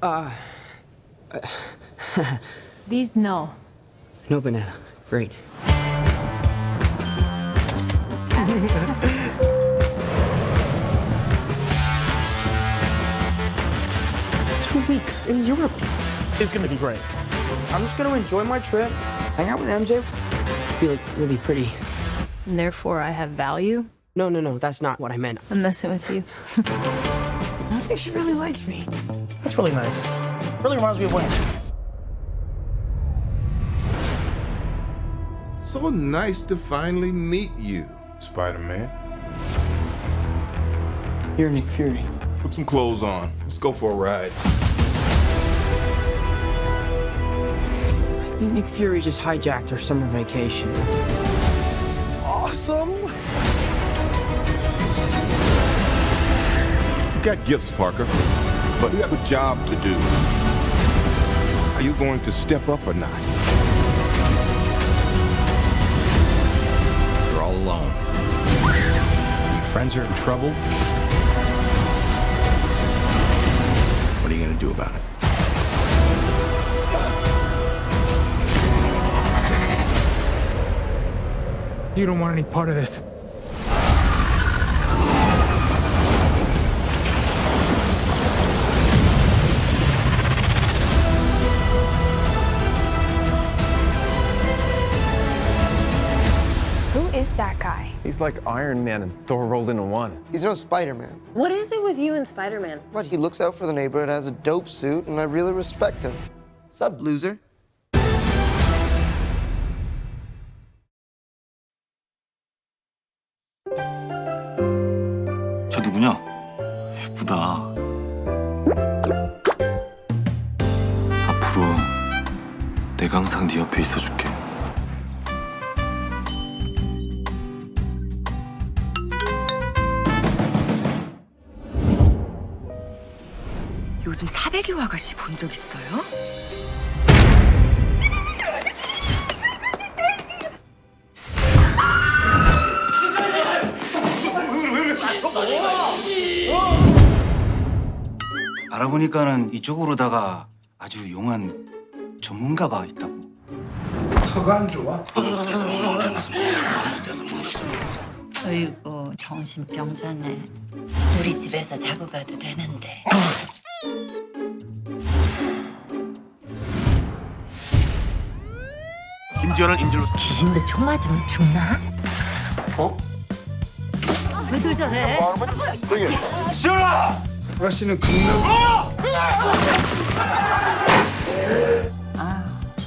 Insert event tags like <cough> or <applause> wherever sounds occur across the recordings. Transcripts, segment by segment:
Uh, <laughs> these no. No banana. Great. Two weeks in Europe. It's gonna be great. I'm just gonna enjoy my trip, hang out with MJ, be like really pretty. And therefore, I have value. No, no, no, that's not what I meant. I'm messing with you. <laughs> I think she really likes me. That's really nice. Really reminds me of when. So nice to finally meet you, Spider Man. You're Nick Fury. Put some clothes on. Let's go for a ride. I think Nick Fury just hijacked our summer vacation. Awesome. You got gifts, Parker, but you have a job to do. Are you going to step up or not? You're all alone. Your friends are in trouble. What are you gonna do about it? You don't want any part of this. Who is that guy? He's like Iron Man and Thor rolled into one. He's no Spider-Man. What is it with you and Spider Man? What? He looks out for the neighborhood, has a dope suit, and I really respect him. Sup, loser? 옆에 있어줄게. 요즘 400여 아가씨 본 적 있어요? 알아보니까는 이쪽으로다가 아주 용한 전문가가 있다 고. 어이구 정신병자네. 우리 집에서 자고 가도 되는데. 김지현을 인질로 귀신도 총 맞으면 죽나? 어? 왜들 저래? 아가씨는 강남.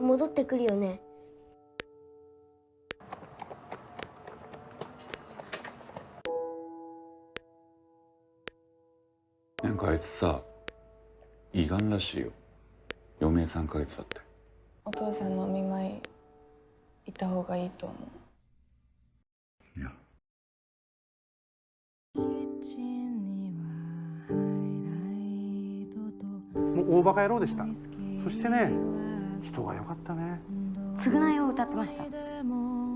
戻ってくるよね。なんかあいつさ、胃がんらしいよ。余命3ヶ月だって。お父さんのお見舞い行った方がいいと思う。もう大バカ野郎でした。そしてね、人が良かったね。償いを歌ってました。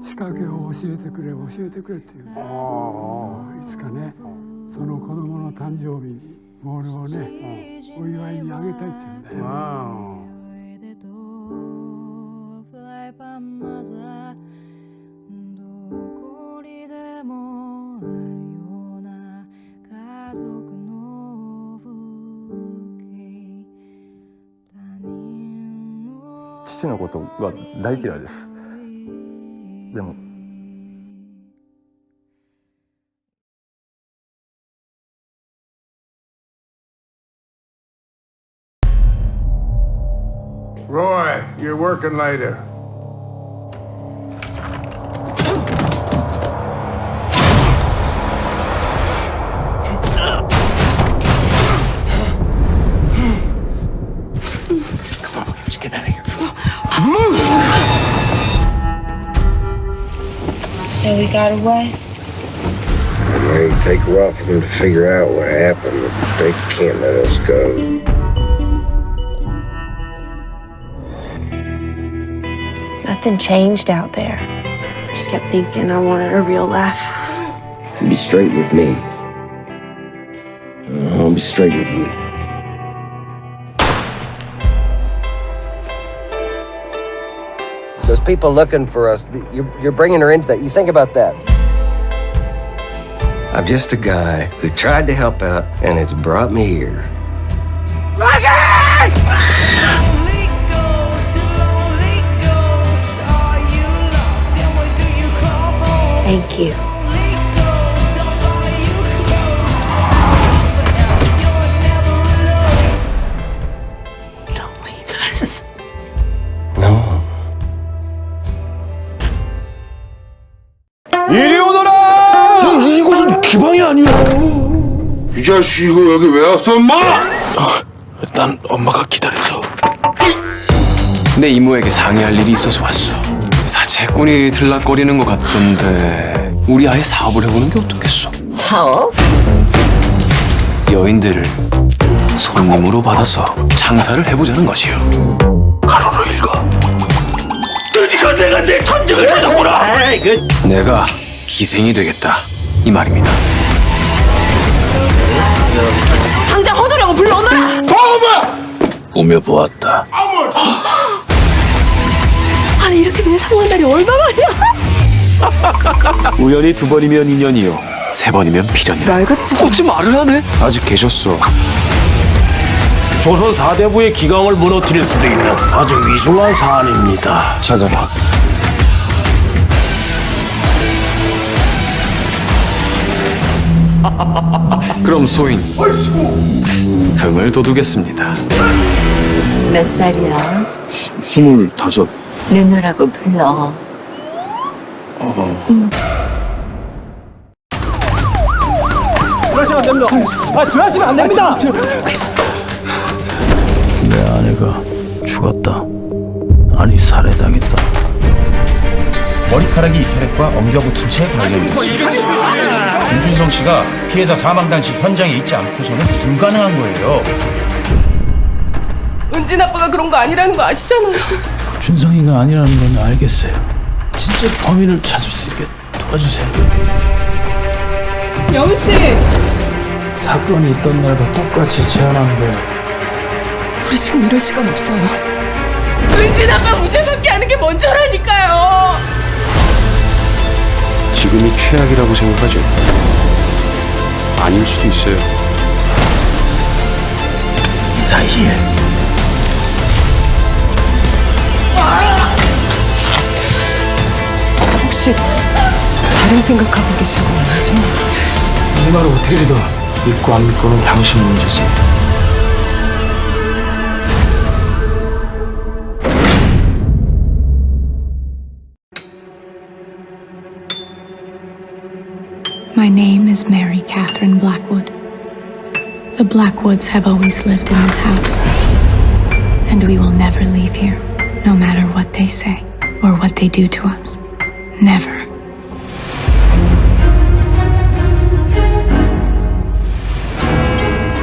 仕掛けを教えてくれ、教えてくれっていう。いつかね、その子供の誕生日にボールをね、お祝いにあげたいって言うんだよ。あは大嫌いですでも Roy, you're working later. Got away? It may take a while for them to figure out what happened, but they can't let us go. Nothing changed out there. I just kept thinking I wanted a real life. Be straight with me. I'll be straight with you. There's people looking for us. You're, you're bringing her into that. You think about that. I'm just a guy who tried to help out, and it's brought me here. Rocky! Thank you. 자식 이거 여기 왜 왔어, 엄마? 난 엄마가 기다려서. 내 이모에게 상의할 일이 있어서 왔어. 사채꾼이 들락거리는 것 같던데 우리 아예 사업을 해보는 게 어떻겠어? 사업? 여인들을 손님으로 받아서 장사를 해보자는 것이요. 가로로 읽어. 드디어 내가 내 천직을 찾았구나. 내가 희생이 되겠다 이 말입니다. 당장 허도령을 불러오너라! 오며 보았다. <gasps> 아니 이렇게 내 날이 얼마만이야? <laughs> 우연히 두 번이면 인연이요. 세 번이면 필연이야. 말같지 어찌 말을 하네? 아직 계셨어. 조선 사대부의 기강을 무너뜨릴 수도 있는 아주 위중한 사안입니다. 찾아봐. 그럼 소인 흥을 돋우겠습니다. 몇 살이야? 스물다섯. 누누라고 불러. 내 아내가 죽었다. 아니 살해당했다. 머리카락이 이태력과 엉겨붙은 채 발견됐습니다. 김준성 씨가 피해자 사망 당시 현장에 있지 않고서는 불가능한 거예요. 은진 아빠가 그런 거 아니라는 거 아시잖아요. 준성이가 아니라는 건 알겠어요. 진짜 범인을 찾을 수 있게 도와주세요. 영희 씨, 사건이 있던 날과 똑같이 재현한 거예요. 우리 지금 이럴 시간 없어요. 은진 아빠 무죄밖에 하는 게 먼저라니까요. 지금이 최악이라고 생각하죠. 아닐 수도 있어요. 이 사이에 혹시 다른 생각하고 계신 거 아니죠? 이 말을 어떻게 믿어? 믿고 안 믿고는 당신 문제지. My name is Mary Catherine Blackwood. The Blackwoods have always lived in this house. And we will never leave here, no matter what they say or what they do to us. Never.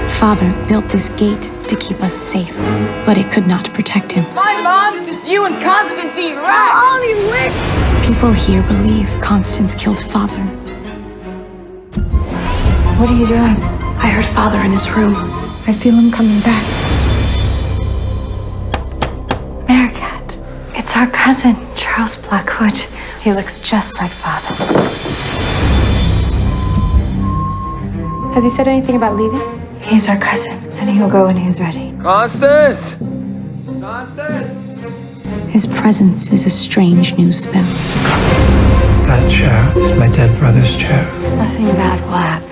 Father built this gate to keep us safe, but it could not protect him. My mom's just you and Constantine right? Only witch! People here believe Constance killed Father. What are you doing? I heard Father in his room. I feel him coming back. Maricat. It's our cousin, Charles Blackwood. He looks just like father. Has he said anything about leaving? He's our cousin, and he'll go when he's ready. Constance! Constance! His presence is a strange new spell. That chair is my dead brother's chair. Nothing bad will happen,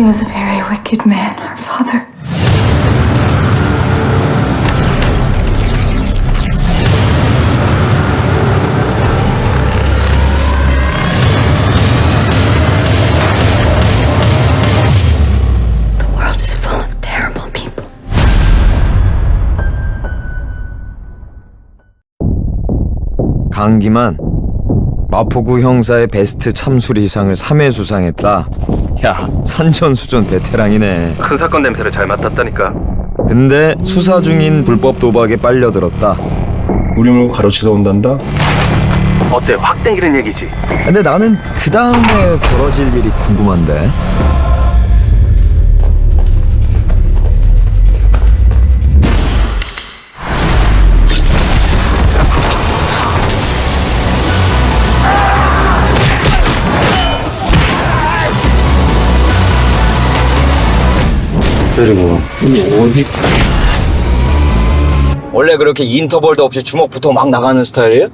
He was a very wicked man, her father. The world is full of terrible people. 강기만 마포구 형사의 베스트 참수리 상을 3회 수상했다. 야, 산전수전 베테랑이네. 큰 사건 냄새를 잘 맡았다니까. 근데 수사 중인 불법 도박에 빨려들었다. 우리 물고 가로채러 온단다? 어때? 확 땡기는 얘기지. 근데 나는 그 다음에 벌어질 일이 궁금한데. 그리고 원래 그렇게 인터벌도 없이 주먹부터 막 나가는 스타일이에요?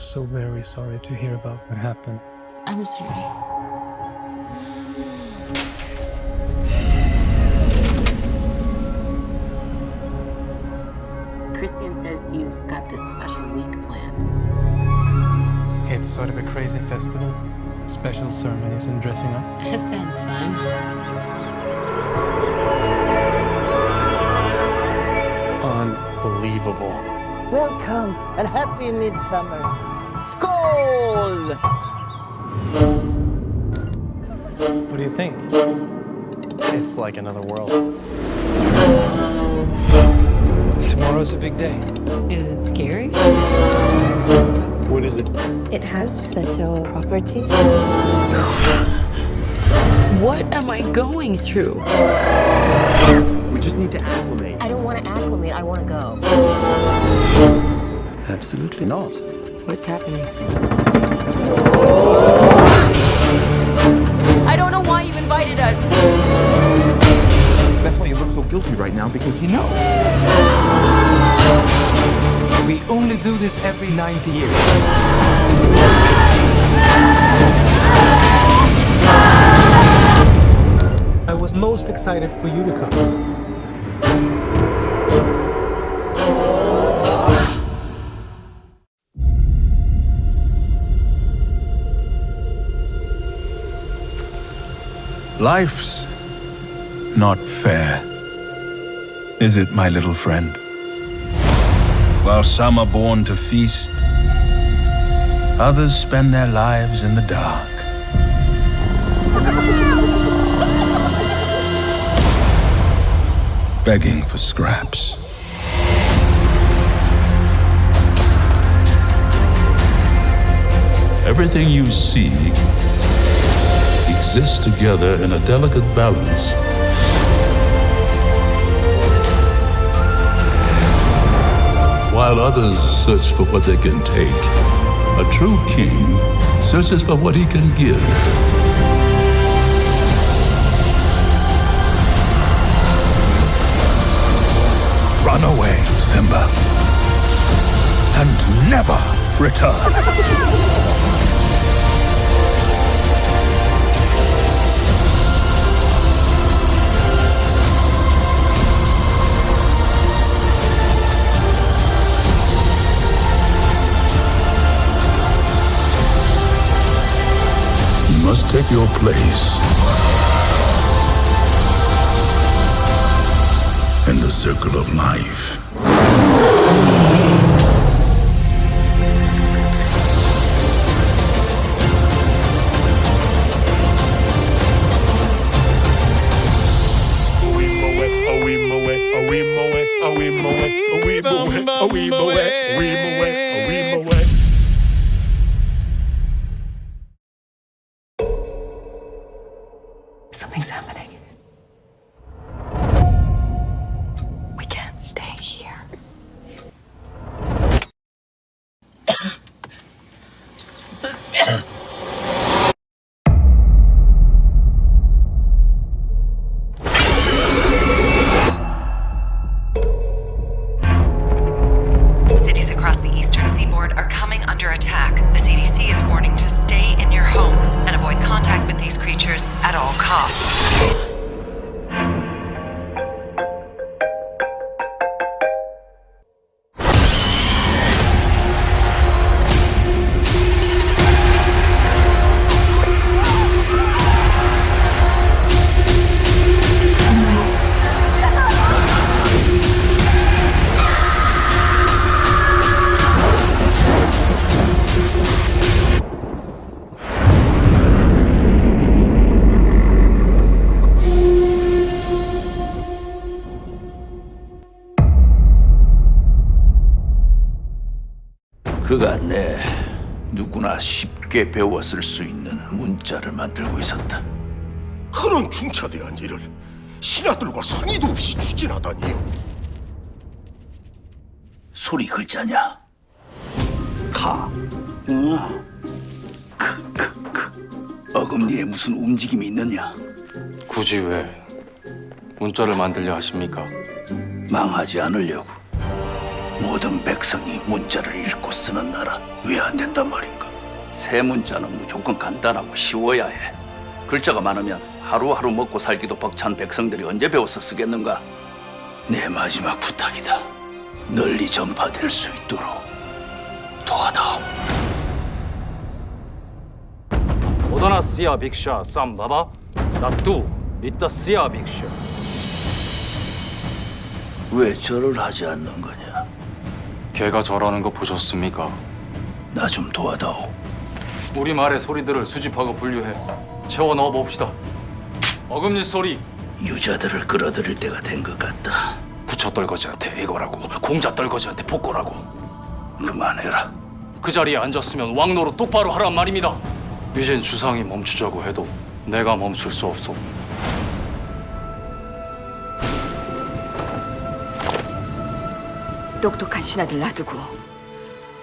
So very sorry to hear about what happened. I'm sorry. Christian says you've got this special week planned. It's sort of a crazy festival. Special ceremonies and dressing up. That sounds fun. Unbelievable. Welcome and happy midsummer. Skål! What do you think? It's like another world. Tomorrow's a big day. Is it scary? What is it? It has special properties. What am I going through? We just need to acclimate. I don't want to acclimate. I want to go. Absolutely not. What's happening? I don't know why you invited us. That's why you look so guilty right now because you know. We only do this every 90 years. I was most excited for you to come. Life's not fair, is it, my little friend? While some are born to feast, others spend their lives in the dark. Begging for scraps. Everything you see exists together in a delicate balance. While others search for what they can take, a true king searches for what he can give. Run away, Simba. And never return. Must take your place in the circle of life. 쉽게 배워 쓸 수 있는 문자를 만들고 있었다. 그런 중차대한 일을 신하들과 상의도 없이 추진하다니요. 소리 글자냐? 가. 응. 크, 크, 크. 어금니에 무슨 움직임이 있느냐? 굳이 왜 문자를 만들려 하십니까? 망하지 않으려고. 모든 백성이 문자를 읽고 쓰는 나라 왜 안 된단 말인가? 새 문자는 무조건 간단하고 쉬워야 해. 글자가 많으면 하루하루 먹고 살기도 벅찬 백성들이 언제 배워서 쓰겠는가? 내 마지막 부탁이다. 널리 전파될 수 있도록 도와다오. 오다나 시야 빅샤 쌈바바 나뚜 미따 시야 빅샤 왜 절을 하지 않는 거냐? 개가 절하는 거 보셨습니까? 나 좀 도와다오. 우리 말의 소리들을 수집하고 분류해 채워 넣어 봅시다. 어금니 소리 유자들을 끌어들일 때가 된 것 같다. 부처 떨거지한테 애거라고 공자 떨거지한테 복고라고 그만해라. 그 자리에 앉았으면 왕노로 똑바로 하란 말입니다. 이젠 주상이 멈추자고 해도 내가 멈출 수 없어. 똑똑한 신하들 놔두고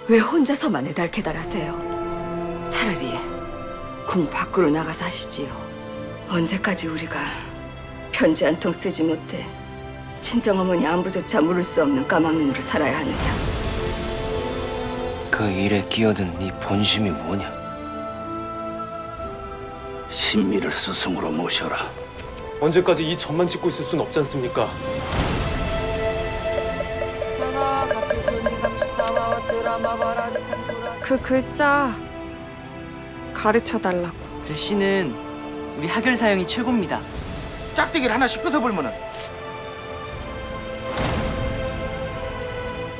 왜 혼자서만 애달캐달하세요? 차라리 궁 밖으로 나가서 하시지요. 언제까지 우리가 편지 한 통 쓰지 못해 친정어머니 안부조차 물을 수 없는 까막눈으로 살아야 하느냐? 그 일에 끼어든 네 본심이 뭐냐? 신미를 스승으로 모셔라. 언제까지 이 점만 찍고 있을 순 없지 않습니까? 그 글자 가르쳐 달라고. 글씨는 우리 하결 사 형이 최고입니다. 짝대기를 하나씩 끄서불면은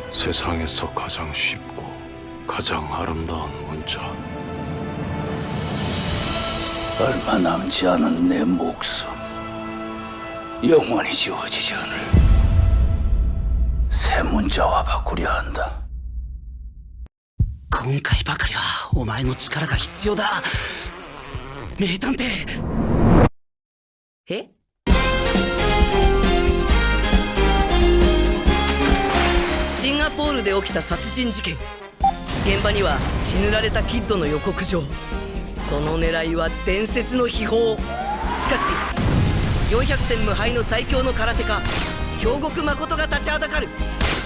세상에서 가장 쉽고 가장 아름다운 문자. 얼마 남지 않은 내 목숨 영원히 지워지지 않을 새 문자와 바꾸려 한다. 今回ばかりはお前の力が必要だ。名探偵。え？シンガポールで起きた殺人事件。現場には血塗られたキッドの予告状。その狙いは伝説の秘宝。しかし400戦無敗の最強の空手家京極誠が立ちはだかる。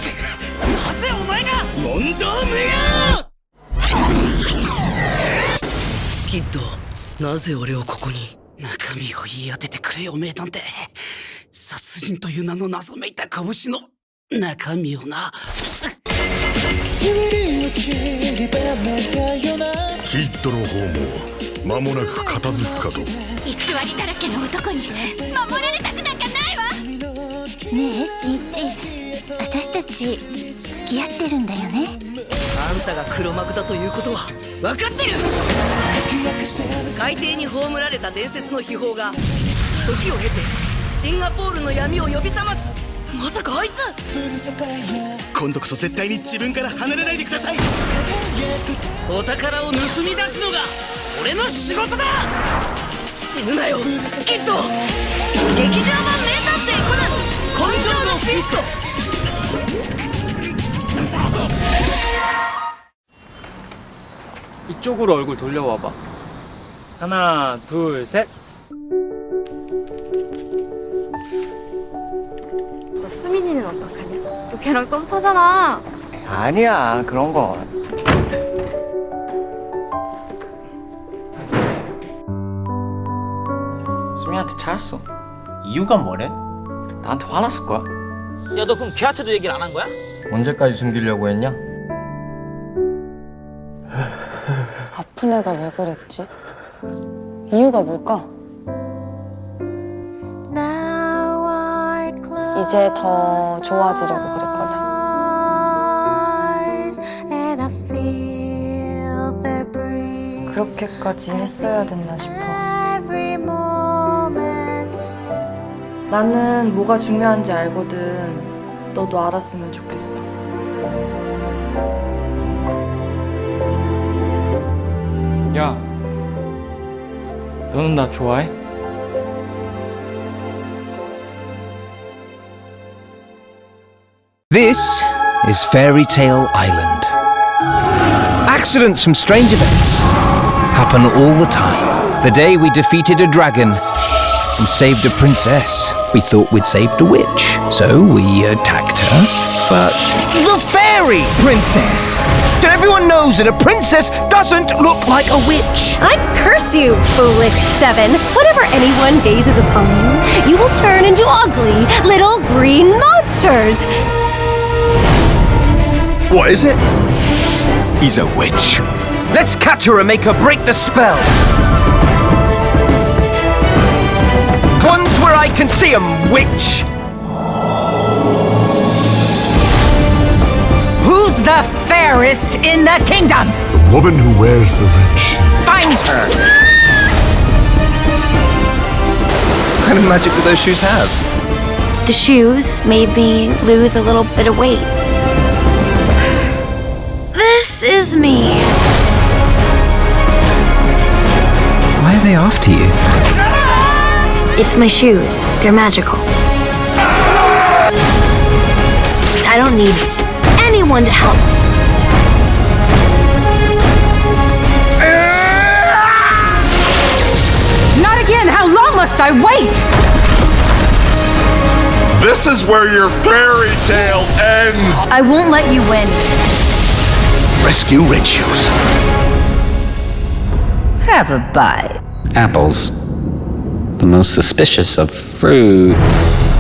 <laughs> なぜお前が？問答無用キッドなぜ俺をここに？中身を言い当ててくれよ名探偵殺人という名の謎めいた拳の中身をな。キッドの方も間もなく片付くかと。偽りだらけの男に守られたくなんかないわ。ねえしんいち私たち付き合ってるんだよね。あんたが黒幕だということは分かってる海底に葬られた伝説の秘宝が時を経てシンガポールの闇を呼び覚ますまさかあいつ今度こそ絶対に自分から離れないでくださいお宝を盗み出すのが俺の仕事だ死ぬなよキッド劇場版名探偵コナン根性のフィスト 이쪽으로 얼굴 돌려와봐. 하나, 둘, 셋. 너 수민이는 어떡하냐? 너 걔랑 썸 타잖아. 아니야 그런 거. 수미한테 차였어. 이유가 뭐래? 나한테 화났을 거야. 야 너 그럼 걔한테도 얘기를 안 한 거야? 언제까지 숨기려고 했냐? 아픈 애가 왜 그랬지? 이유가 뭘까? 이제 더 좋아지려고 그랬거든. 그렇게까지 했어야 됐나 싶어. 나는 뭐가 중요한지 알거든. 너도 알았으면 좋겠어. 너는 나 좋아해? This is Fairy Tale Island. Accidents from strange events happen all the time. The day we defeated a dragon and saved a princess, we thought we'd saved a witch, so we attacked her. But the fairy princess! Everyone knows that a princess doesn't look like a witch. I curse you, Foolish Seven. Whenever anyone gazes upon you, you will turn into ugly little green monsters. What is it? He's a witch. Let's catch her and make her break the spell. Ones where I can see 'em, witch. Who's the fairest in the kingdom? The woman who wears the red shoe. Find her! What kind of magic do those shoes have? The shoes made me lose a little bit of weight. This is me. Why are they after you? It's my shoes. They're magical. I don't need anyone to help. Not again! How long must I wait? This is where your fairy tale ends. I won't let you win. Rescue Red Shoes. Have a bite. Apples. The most suspicious of fruits.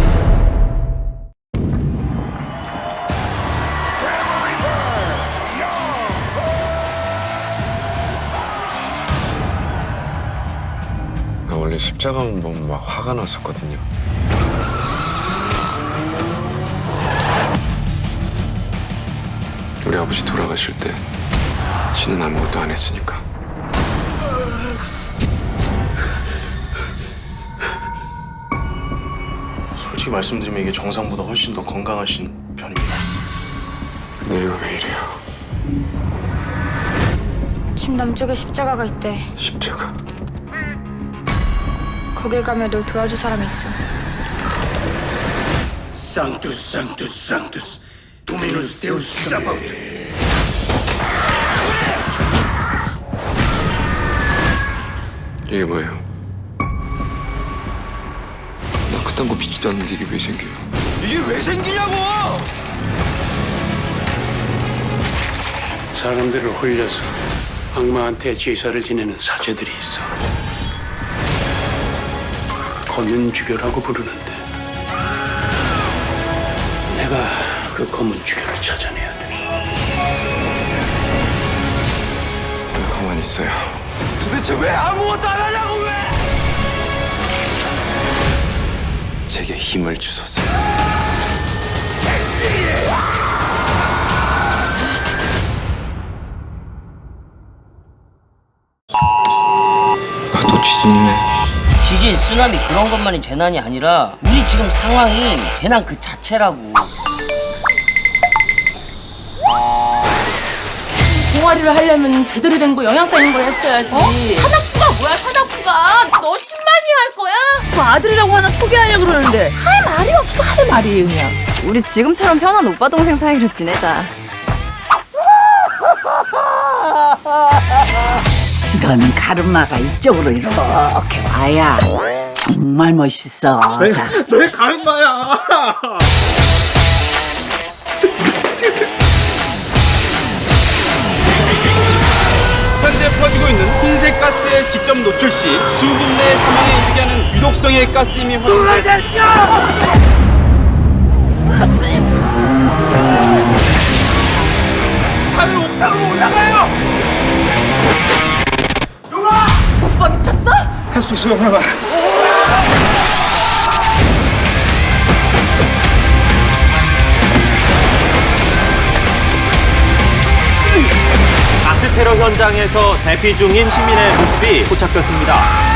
보면 막 화가 났었거든요. 우리 아버지 돌아가실 때 신은 아무것도 안 했으니까. 솔직히 말씀드리면 이게 정상보다 훨씬 더 건강하신 편입니다. 내가 왜 이래요? 집 남쪽에 십자가가 있대. 십자가. 거길 가면 널 도와줄 사람이 있어. Sanctus, Sanctus, Sanctus, Dominus Deus Sabaoth. 이게 뭐예요? 나 그딴 거 믿지도 않는데 이게 왜 생겨요? 이게 왜 생기냐고! 사람들을 홀려서 악마한테 제사를 지내는 사제들이 있어. 검은 주교라고 부르는데 내가 그 검은 주교를 찾아내야 돼. 왜 가만히 있어요? 도대체 왜 아무것도 안 하냐고 왜! 제게 힘을 주소서. 아, 또 지진이네. 지진, 쓰나미 그런 것만이 재난이 아니라 우리 지금 상황이 재난 그 자체라고. 동아리를 하려면 제대로 된거 있는 걸 했어야지. 어? 사납부가 뭐야 사납부가 너 10만이 할 거야? 그 아들이라고 하나 소개하려 그러는데 할 말이 없어 할 말이 그냥 우리 지금처럼 편한 오빠 동생 사이로 지내자. <laughs> 너는 가르마가 이쪽으로 이렇게 와야 정말 멋있어 자. 내 가르마야. 현재 퍼지고 있는 흰색 가스의 직접 노출 시 수분 내 사망에 이르게 하는 유독성의 가스임이 하늘 할 수 있어, 영원아. 가스 테러 현장에서 대피 중인 시민의 모습이 포착됐습니다.